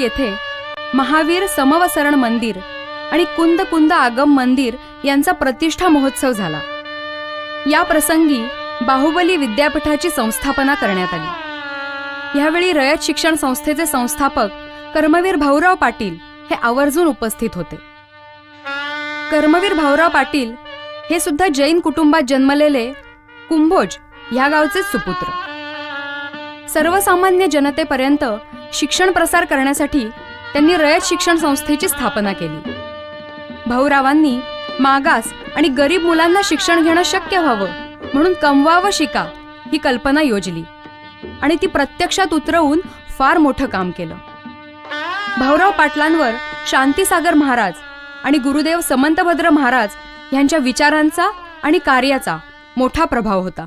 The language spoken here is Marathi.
येथे महावीर समवसरण मंदिर आणि कुंद कुंद आगम मंदिर यांचा प्रतिष्ठा महोत्सव झाला. या प्रसंगी बाहुबली विद्यापीठाची संस्थापना करण्यात आली. यावेळी रयत शिक्षण संस्थेचे संस्थापक कर्मवीर भाऊराव पाटील हे आवर्जून उपस्थित होते. कर्मवीर भाऊराव पाटील हे सुद्धा जैन कुटुंबात जन्मलेले कुंभोज ह्या गावचे सुपुत्र. सर्वसामान्य जनतेपर्यंत शिक्षण प्रसार करण्यासाठी त्यांनी रयत शिक्षण संस्थेची स्थापना केली. भाऊरावांनी मागास आणि गरीब मुलांना शिक्षण घेणं शक्य व्हावं म्हणून कमवा व शिका ही कल्पना योजली आणि ती प्रत्यक्षात उतरवून फार मोठं काम केलं. भाऊराव पाटलांवर शांतीसागर महाराज आणि गुरुदेव समंतभद्र महाराज यांच्या विचारांचा आणि कार्याचा मोठा प्रभाव होता.